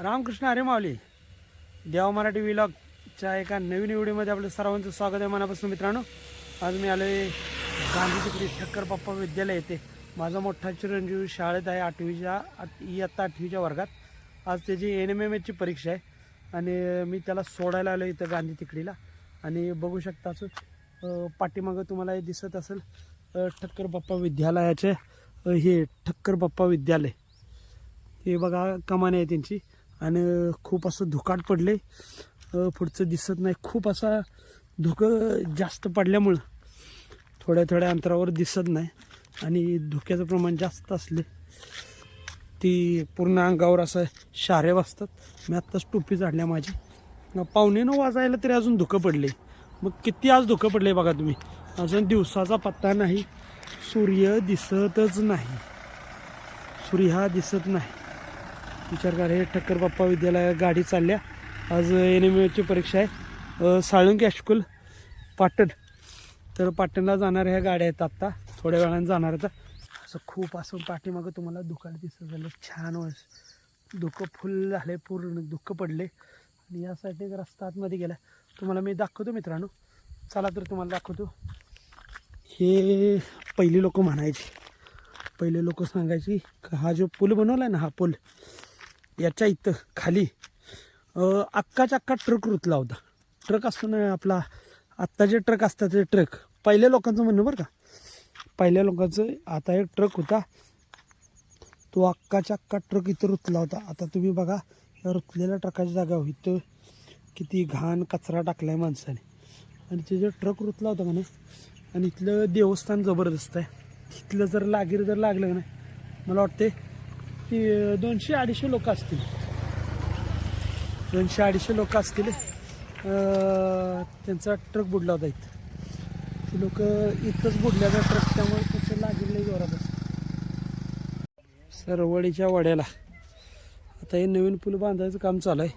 रामकृष्ण अरे माऊली. देवा मराठी विलॉगच्या एका नवीन व्हिडिओमध्ये आपलं सर्वांचं स्वागत आहे मनापासून मित्रांनो. आज मी आलो आहे गांधी तिकडे ठक्कर पप्पा विद्यालय येथे. माझा मोठा चिरंजीव शाळेत आहे आठवीच्या आठ इयत्ता आठवीच्या वर्गात. आज त्याची एन एम एम एचची परीक्षा आहे आणि मी त्याला सोडायला आलो इथं गांधी तिकडीला. आणि बघू शकता असं पाठीमागं तुम्हाला हे दिसत असेल ठक्कर बाप्पा विद्यालयाचे हे ठक्कर बाप्पा विद्यालय. हे बघा कमाने आहे त्यांची. आणि खूप असं धुकाट पडले. पुढचं दिसत नाही. खूप असा धुकं जास्त पडल्यामुळं थोड्या थोड्या अंतरावर दिसत नाही. आणि धुक्याचं प्रमाण जास्त असले ती पूर्ण अंगावर असं शारे वाजतात. मी आत्ताच टोपी झाडल्या माझी. पाहुणेनं वाजायला तरी अजून धुकं पडले. मग किती आज धुकं पडले बघा तुम्ही. अजून दिवसाचा पत्ता नाही. सूर्य दिसतच नाही. सूर्य हा दिसत नाही. विचार करा हे ठक्कर बाप्पा विद्यालय गाडी चालल्या. आज एन एम एची परीक्षा आहे. Salunkhe high school Patan. तर पाटणला जाणाऱ्या ह्या गाड्या आहेत आत्ता. थोड्या वेळाने जाणार आता असं खूप असं पाठीमागं तुम्हाला दुखायला दिसत झालं. छान वळस धुकं फुल झाले पूर्ण. धुकं पडले आणि यासाठी एक रस्ता आतमध्ये गेला तुम्हाला मी दाखवतो मित्रांनो. चला तर तुम्हाला दाखवतो. हे पहिली लोक म्हणायची. पहिले लोक सांगायची का हा जो पूल बनवला आहे ना हा पूल. याच्या इथं खाली अं, अक्काच्या अक्का ट्रक रुतला होता. ट्रक असतो ना आपला आत्ता जे ट्रक असतात ते ट्रक. पहिल्या लोकांचं म्हणणं बरं का? पहिल्या लोकांचं आता एक ट्रक होता. तो अक्काच्या अक्का ट्रक इथं रुतला होता. आता तुम्ही बघा या रुतलेल्या ट्रकाच्या जागावर हो. इथं किती घाण कचरा टाकला आहे माणसाने. आणि ते जे ट्रक रुतला होता का आणि इथलं देवस्थान जबरदस्त आहे. इथलं जर लागीर जर लागलं का नाही मला वाटते ती दोनशे अडीचशे लोक असतील. दोनशे अडीचशे लोक असतील. त्यांचा ट्रक बुडला होता इथं. ते लोक इथंच बुडल्याचा ट्रक त्यामुळे त्याचं लागेल नाही जोरात. सरवळीच्या सरवडीच्या वड्याला. आता हे नवीन पूल बांधायचं काम चालू आहे.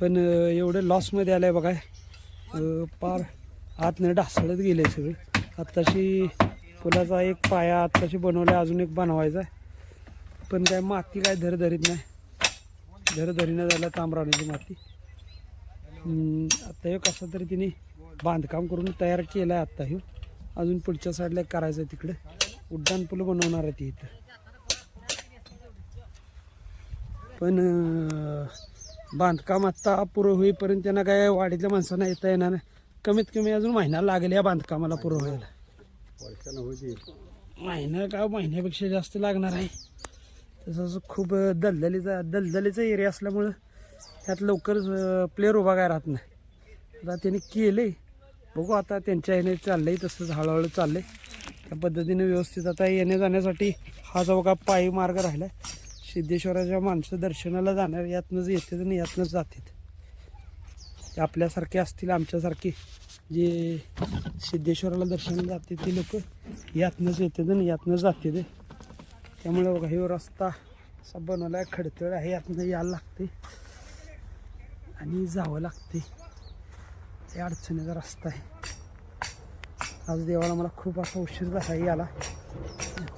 पण एवढं एवढे लॉसमध्ये आलं आहे बघा. अं, पार आतनं ढासळत गेले सगळे. आत्ताशी पुलाचा एक पाया आत्ताशी बनवला अजून एक बनवायचा आहे. पण काय माती काय धरधरीत नाही. धरधरीनं झालं तांबराण्याची माती. हम्म, आता हे कसं तरी तिने बांधकाम करून तयार केलं आहे आत्ता हे. अजून पुढच्या साईडला करायचं आहे तिकडे. उड्डाण पूल बनवणार आहे ती इथं. पण बांधकाम आत्ता पुरं होईपर्यंत त्यांना काय वाडीतल्या माणसांना येता येणार नाही. कमीत कमी अजून महिना लागेल या बांधकामाला पुरं व्हायला. महिना का महिन्यापेक्षा जास्त लागणार आहे. तसंच खूप दलदलीचा दलदलीचा एरिया असल्यामुळं त्यात लवकर प्लेअर उभा काय राहत नाही. आता त्यांनी केले बघू आता त्यांच्या ह्याने चाललंय तसंच हळूहळू चाललंय. त्या पद्धतीने व्यवस्थित आता येण्या जाण्यासाठी हा जो का पायी मार्ग राहिला सिद्धेश्वराच्या माणसं दर्शनाला जाणार यातनंच येतात आणि यातनंच जातात. ते आपल्यासारखे असतील आमच्यासारखे जे सिद्धेश्वराला दर्शनाला जाते ते लोक यातनंच येतात आणि यातनंच जाते ते त्यामुळे बघा हे रस्ता असा बनवला आहे खडतळ आहे यातनं यायला लागते. आणि जावं लागते. हे अडचणीचा रस्ता आहे. आज देवाला मला खूप असा उशीर झाला याला.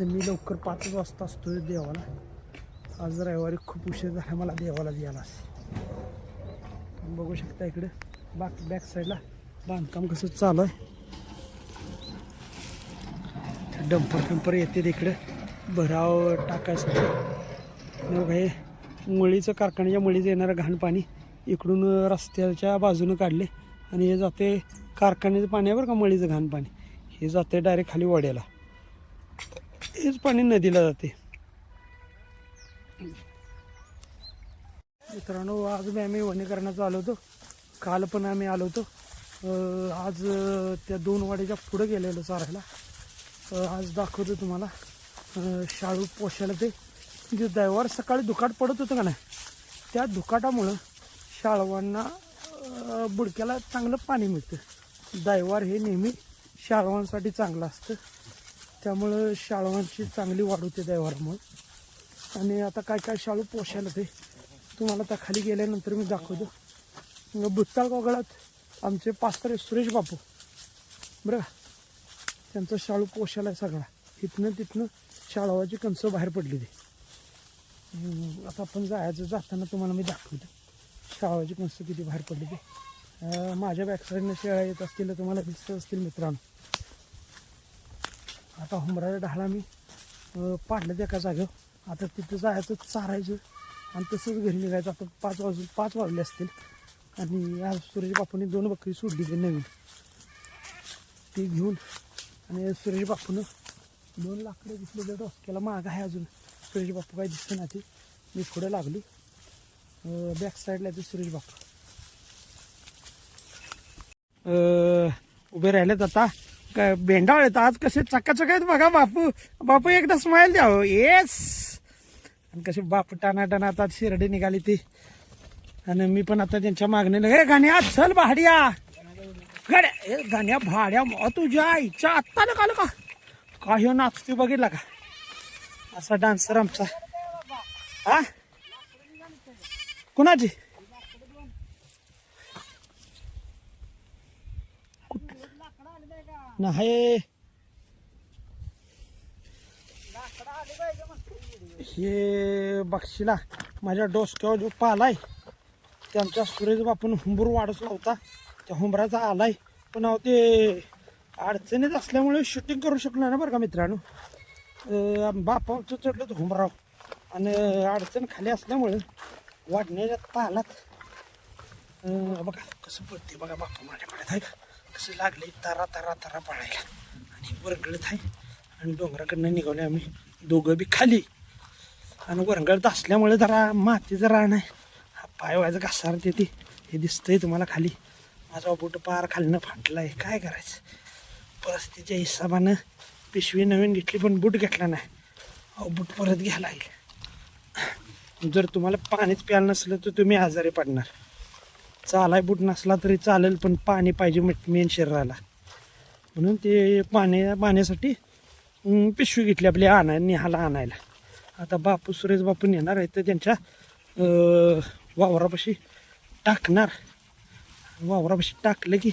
तर मी लवकर पाचच वाजता असतो देवाला. आज रविवारी खूप उशीर झाला मला देवाला यायला बघू शकता इकडे. बाक बॅक साईडला बांधकाम कसं चालू आहे. डंपर टंपर येते तिकडे. भराव टाकायसाठी. हो मग हे मुळीचं कारखान्याच्या मुळीचं येणारं घाण पाणी इकडून रस्त्याच्या बाजूनं काढले आणि हे जाते कारखान्याचं पाणी आहे बरं का मळीचं घाण पाणी? हे जाते डायरेक्ट खाली वड्याला. हेच पाणी नदीला जाते. मित्रांनो आज मी आम्ही वनीकरणाचं आलो होतो. काल पण आम्ही आलो होतो. आज त्या दोन वाड्याच्या पुढं गेलेलो चारायला. आज दाखवतो तुम्हाला. शाळू पोशाला ते. जे दैवार सकाळी दुकाट पडत होतं का नाही? त्या दुकाटामुळं शाळवांना बुडक्याला चांगलं पाणी मिळतं. दैवार हे नेहमी शाळवांसाठी चांगलं असतं. त्यामुळं शाळवांची चांगली वाढ होते दैवारामुळे आणि आता काय काय शाळू पोशायला ते तुम्हाला त्या खाली गेल्यानंतर मी दाखवतो. मग भुत्ताळ कोगळात आमचे पास्तर सुरेश बापू. बरं का? त्यांचा शाळू पोशाला आहे सगळा. इथनं तिथनं शाळवाची कणसं बाहेर पडली ते. आता आपण जायचं जाताना तुम्हाला मी दाखवतो. शाळाची कणसं किती बाहेर पडली ते. माझ्या बॅकसाईडनं शेळ्या येत असतील तर तुम्हाला दिसत असतील मित्रांनो. आता हुंबराच्या ढाळा मी. पाडलं पाडलं एका जागेवर. आता तिथं जायचं चारायचं आणि तसंच घरी निघायचं. आता पाच वाजून पाच वाजले असतील. आणि आज सुरेश बापूने दोन बकरी सोडली ते नवीन. ती घेऊन आणि सुरेश बापूनं दोन लाकडं दिसले तर डोसक्याला माग आहे अजून. सुरेश बापू काय दिसतं ना ती. मी पुढे लागली. बॅक साईडला ते सुरेश बापू. उभे राहिलेत आता. काय बेंडाळ येतात आज. कसे चकाचक आहेत बघा बापू. बापू एकदा स्माईल द्या. हो, येस आणि कसे बापू टाना टाना आता शिरडी निघाली ती. आणि मी पण आता त्यांच्या मागणीला हे गाण्या चल भाड्या. गाड्या हे गाण्या भाड्या. तुझ्या आईच्या आत्ता निघालं का? काही नाचते बघितला का? असा डान्सर आमचा. हा? कुणाची? नाही. हे बक्षीला माझ्या डोसक्यावर जो पालाय त्यांच्या आमच्या सुरेश बापून हुंबूर वाढत होता त्या हुंबराचा आलाय. पण ते अडचणीत असल्यामुळे शूटिंग करू शकलो ना बरं का मित्रांनो. अं, बापाचं चढलं तर हुंबराव आणि अडचण खाली असल्यामुळे वाढण्याच्या तालात बघा कसं पडते बघा बापा माझ्या पडत आहे. का कसं लागले तारा तारा तारा पळायला. आणि वरगळत आहे. आणि डोंगराकडनं निघाले आम्ही. दोघं बी खाली. आणि वरंगळत असल्यामुळे जरा मातीचं रान आहे. हा पाय व्हायचं घासार ते. हे दिसतंय तुम्हाला खाली. माझा बोट पार खालनं फाटलाय. काय करायचं? परिस्थितीच्या हिशोबानं पिशवी नवीन घेतली पण बूट घेतला नाही. अहो बूट परत घ्यायला लागेल. जर तुम्हाला पाणीच प्यायला नसलं तर तुम्ही आजारी पडणार. चालाय बूट नसला तरी चालेल पण पाणी पाहिजे मेन शरीराला. म्हणून ते पाणी पाण्यासाठी पिशवी घेतली आपली आणाय निहाला आणायला. आता बापू सुरेश बापू नेणार आहे तर त्यांच्या वावरापाशी टाकणार. वावरापाशी टाकलं की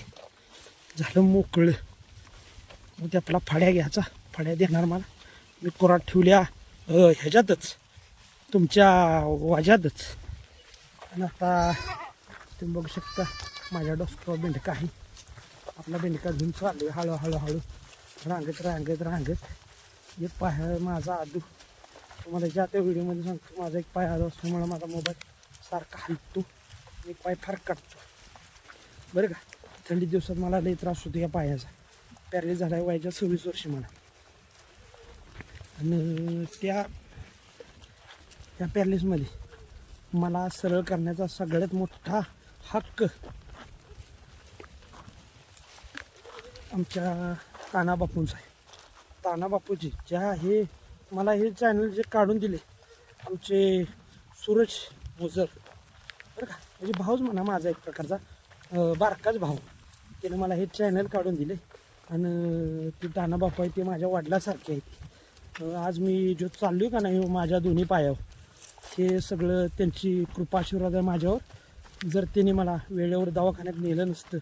झालं मोकळं. मग त्यातला आपला फाड्या घ्यायचा. फाड्या देणार मला. मी कोरात ठेवल्या. ह्याच्यातच. तुमच्या वाजातच आणि आता तुम्ही बघू शकता माझ्या डोसक्यावर बेंडका आहे. आपला बेंडका घेऊन चालू आहे हळू. हळू रांगत रांगत रांगत. एक पाय माझा आदू. तुम्हाला ज्या त्या व्हिडिओमध्ये सांगतो माझा एक पाय आदू असल्यामुळे माझा मोबाईल सारखा हलतो. एक पाय फार काढतो बरं का? थंडी दिवसात मला लई त्रास होतो या पायाचा. पॅरली झाला आहे वयाच्या सव्वीस वर्षी मला आणि त्या त्या पॅरलिसमध्ये मला सरळ करण्याचा सगळ्यात मोठा हक्क आमच्या ताना बापूंचा आहे. ताना बापूजी ज्या हे मला हे चॅनल जे काढून दिले आमचे सूरज मोजर बरं का? म्हणजे भाऊच म्हणा माझा एक प्रकारचा बारकाच भाऊ. त्याने मला हे चॅनल काढून दिले. आणि ते दाना बापू आहे ते माझ्या वडिलासारखे आहेत. आज मी जो चाललो का नाही हो, माझ्या दोन्ही पायावर. हे सगळं त्यांची कृपाशीर्वाद आहे माझ्यावर. जर त्यांनी मला वेळेवर दवाखान्यात नेलं नसतं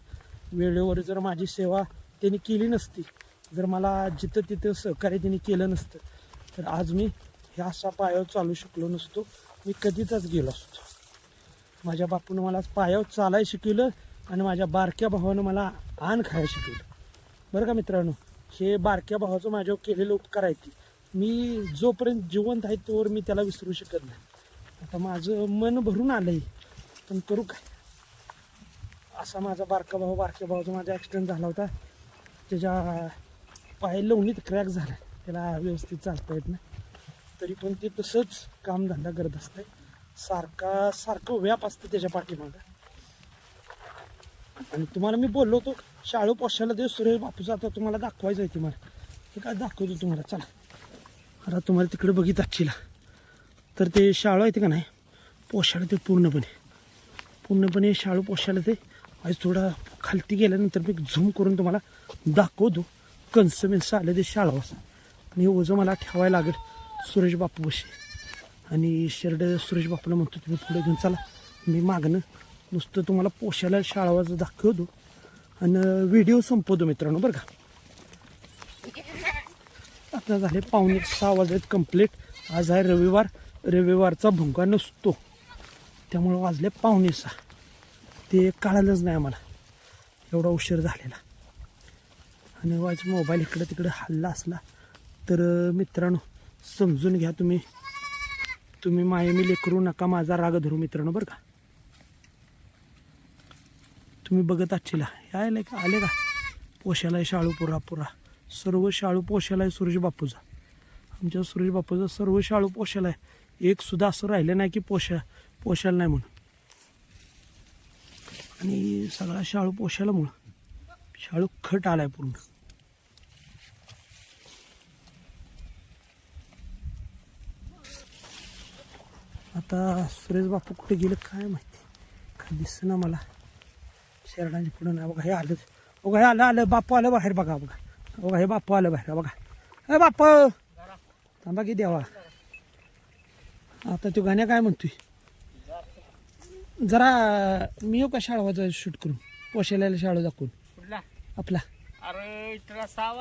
वेळेवर जर माझी सेवा त्यांनी केली नसती जर मला जिथं तिथं सहकार्य त्यांनी केलं नसतं तर आज मी ह्या असा पायावर चालू शकलो नसतो. मी कधीच गेलो असतो. माझ्या बापूनं मला पायावर चालायला शिकवलं आणि माझ्या बारक्या भावानं मला आण खायला शिकवलं. बरं का मित्रांनो हे बारक्या भावाचं माझ्यावर केलेलं उपकार आहे ती. मी जोपर्यंत जिवंत आहे तोवर मी त्याला विसरू शकत नाही. आता माझं मन भरून आलं आहे पण करू काय? असा माझा बारका भाऊ बारक्या भावाचा माझा ॲक्सिडेंट झाला होता. त्याच्या पाय लवणीत क्रॅक झाला. त्याला व्यवस्थित चालता येत नाही. तरी पण ते तसंच कामधंदा करत असते सारखा सारखं व्याप असतं त्याच्या पाठीमागं. आणि तुम्हाला मी बोललो होतो शाळू पोशाला ते सुरेश बापूचा आता तुम्हाला दाखवायचं आहे तुम्हाला ते काय दाखवतो तुम्हाला? चला. आता तुम्हाला तिकडे बघित आजचीला. तर ते शाळू आहे ते का नाही? पोशाला ते पूर्णपणे. पूर्णपणे शाळू पोशाला ते आज थोडा खालती गेल्यानंतर मी झूम करून तुम्हाला दाखवतो. कंस मिन्स आलं ते शाळा असं. आणि ओझं मला ठेवायला लागेल सुरेश बापूपाशी आणि शर्ट सुरेश बापूला म्हणतो तुम्ही पुढे घेऊन चला. मी मागणं नुसतं तुम्हाला पोशाला शाळावाचं दाखवतो. आणि व्हिडिओ संपवतो मित्रांनो बरं का? आता झाले पाहुणे सहा वाजलेत कंप्लीट आज आहे रविवार. रविवारचा भुंका नसतो. त्यामुळं वाजले पाहुणे सहा. ते कळालंच नाही आम्हाला. एवढा उशीर झालेला. आणि वाज मोबाईल इकडं तिकडं हल्ला असला तर मित्रांनो समजून घ्या तुम्ही. तुम्ही मायमी लेकरू नका माझा राग धरू मित्रांनो बरं का? तुम्ही बघत आजचीला यायला आले का? आले का? पोशाला आहे शाळू पुरा पुरा. सर्व शाळू पोशाला आहे सूर्य बापूचा. आमच्या सूर्य बापूचा सर्व शाळू पोशाला आहे एक सुद्धा असं राहिलं नाही की पोशा पोशाला नाही म्हणून. आणि सगळा शाळू पोशाला म्हणून शाळू खट आलाय पूर्ण. आता सुरेश बापू कुठे गेलं काय माहिती? काय दिसतं ना मला. शेरडांच्या पुढं नाही. बघा हे आलं. बघा हे आलं आलं. बापू आलं बाहेर बघा बघा. बघा हे बापू आलं बाहेर. बघा. हे बाप थांबा की देवा. आता तो गाण्या काय म्हणतोय? जरा मी येऊ का शाळवाचा शूट करून? पोशाला शाळा दाखवून? आपला.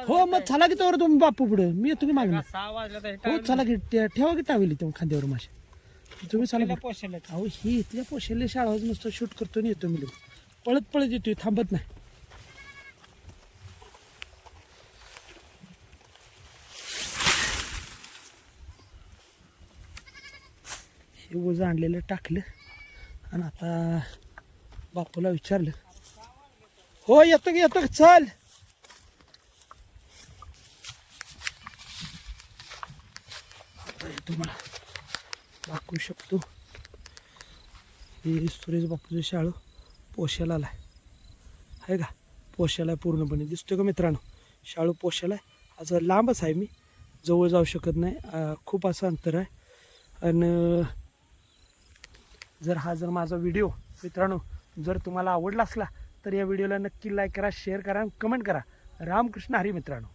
हो मग चला की तोवर तुम्ही बापू पुढे. मी येतो की तर हो चला की. ठेवा की टावेली तेव्हा खांद्यावर माझ्या तुम्ही चला. पोषण अहो ही इथल्या पोशाला शाळा नुसतं शूट करतो आणि येतो मी. पळत पळत येतोय थांबत नाही. हे आणलेलं टाकलं आणि आता बापूला विचारलं. हो येतो की येतो चल. आता येतो मला. दाखवू शकतो. हे सुरेश बापूचं शाळू. पोशाला आलाय. आहे का? पोशाला आहे पूर्णपणे दिसतोय का मित्रांनो? शाळू पोशाला आहे. असं लांबच आहे मी. जवळ जाऊ शकत नाही. खूप असं अंतर आहे. आणि जर हा जर माझा व्हिडिओ मित्रांनो जर तुम्हाला आवडला असला तर या व्हिडिओला नक्की लाईक करा शेअर करा आणि कमेंट करा. रामकृष्ण हरी मित्रांनो.